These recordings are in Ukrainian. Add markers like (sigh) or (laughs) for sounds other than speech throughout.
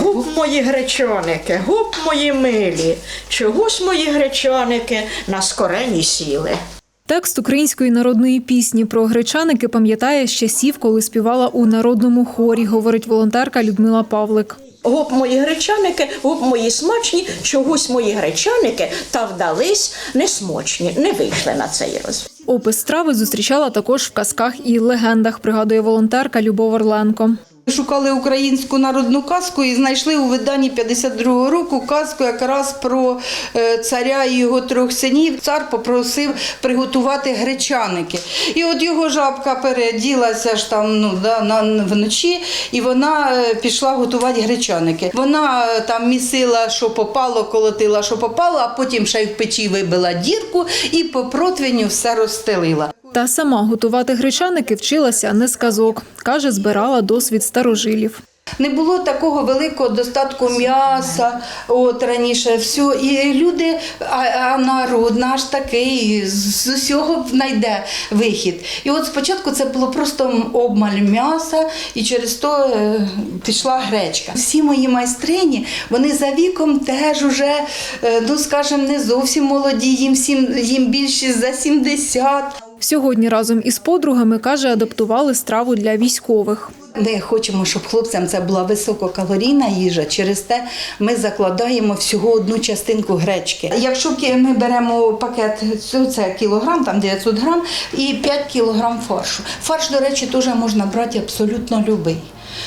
Губ мої гречаники, губ мої милі, чогось мої гречаники на скорені сіли. Текст української народної пісні про гречаники пам'ятає з часів, коли співала у народному хорі, говорить волонтерка Людмила Павлик. Губ мої гречаники, губ мої смачні, чогось мої гречаники та вдались несмочні, не вийшли на цей раз. Опис страви зустрічала також в казках і легендах, пригадує волонтерка Любов Орленко. Шукали українську народну казку і знайшли у виданні 52-го року казку якраз про е, царя і його трьох синів. Цар попросив приготувати гречаники. І от його жабка переділася ж там ну, да, на, вночі, і вона е, пішла готувати гречаники. Вона е, там місила, що попало, колотила, що попало, а потім ще й в печі вибила дірку і по противню все розстелила. Та сама готувати гречаники вчилася не з казок. Каже, збирала досвід старожилів. Не було такого великого достатку м'яса, от раніше все. І люди, а, а народ наш такий, з усього знайде вихід. І от спочатку це було просто обмаль м'яса, і через то е, пішла гречка. Всі мої майстрині, вони за віком теж уже, е, ну скажімо, не зовсім молоді, їм, всім, їм більше за 70. Сьогодні разом із подругами каже, адаптували страву для військових. Ми хочемо, щоб хлопцям це була висококалорійна їжа. Через те ми закладаємо всього одну частинку гречки. Якщо ми беремо пакет, це- кілограм, там 900 грам, і 5 кілограм фаршу. Фарш, до речі, теж можна брати абсолютно любий.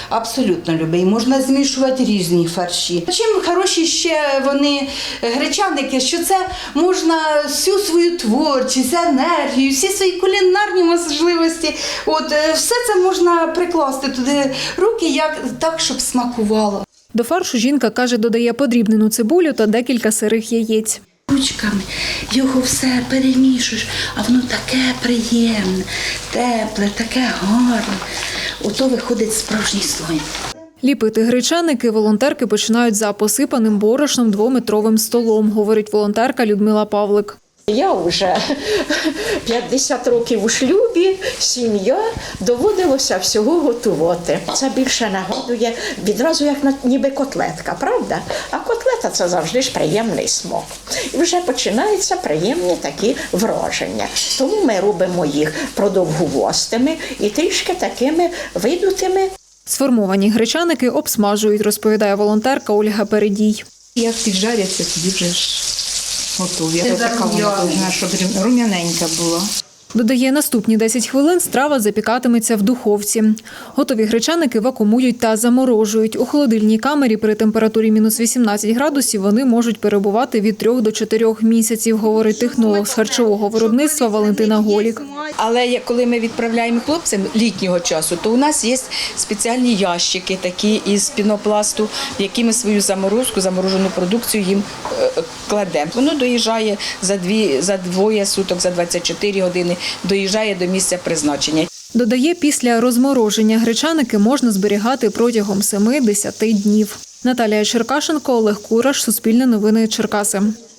Абсолютно любий. Можна змішувати різні фарші. Чим хороші ще вони гречаники, що це можна всю свою творчість, енергію, всі свої кулінарні можливості. От е, все це можна прикласти туди руки, як так, щоб смакувало. До фаршу жінка каже, додає подрібнену цибулю та декілька сирих яєць. Ручками його все перемішуєш, а воно таке приємне, тепле, таке гарне. Ото виходить справжній слой. Ліпити гречаники волонтерки починають за посипаним борошном двометровим столом, говорить волонтерка Людмила Павлик. Я вже (laughs) 50 років у шлюбі, сім'я, доводилося всього готувати. Це більше нагадує відразу як на ніби котлетка, правда? А котлета це завжди ж приємний смак. І вже починаються приємні такі враження. Тому ми робимо їх продовгувостими і трішки такими видутими. Сформовані гречаники обсмажують, розповідає волонтерка Ольга Передій. Як піджаряться, тоді вже ж готові. Це така вона щоб рум'яненька була. Додає, наступні 10 хвилин страва запікатиметься в духовці. Готові гречаники вакуумують та заморожують. У холодильній камері при температурі мінус 18 градусів вони можуть перебувати від 3 до 4 місяців, говорить технолог з харчового виробництва Валентина Голік. Але коли ми відправляємо хлопцям літнього часу, то у нас є спеціальні ящики, такі із пінопласту, в які ми свою заморозку, заморожену продукцію їм е, кладемо. Воно доїжджає за дві за двоє суток, за 24 години, доїжджає до місця призначення. Додає, після розмороження гречаники можна зберігати протягом 7-10 днів. Наталія Черкашенко, Олег Кураш, Суспільне новини Черкаси.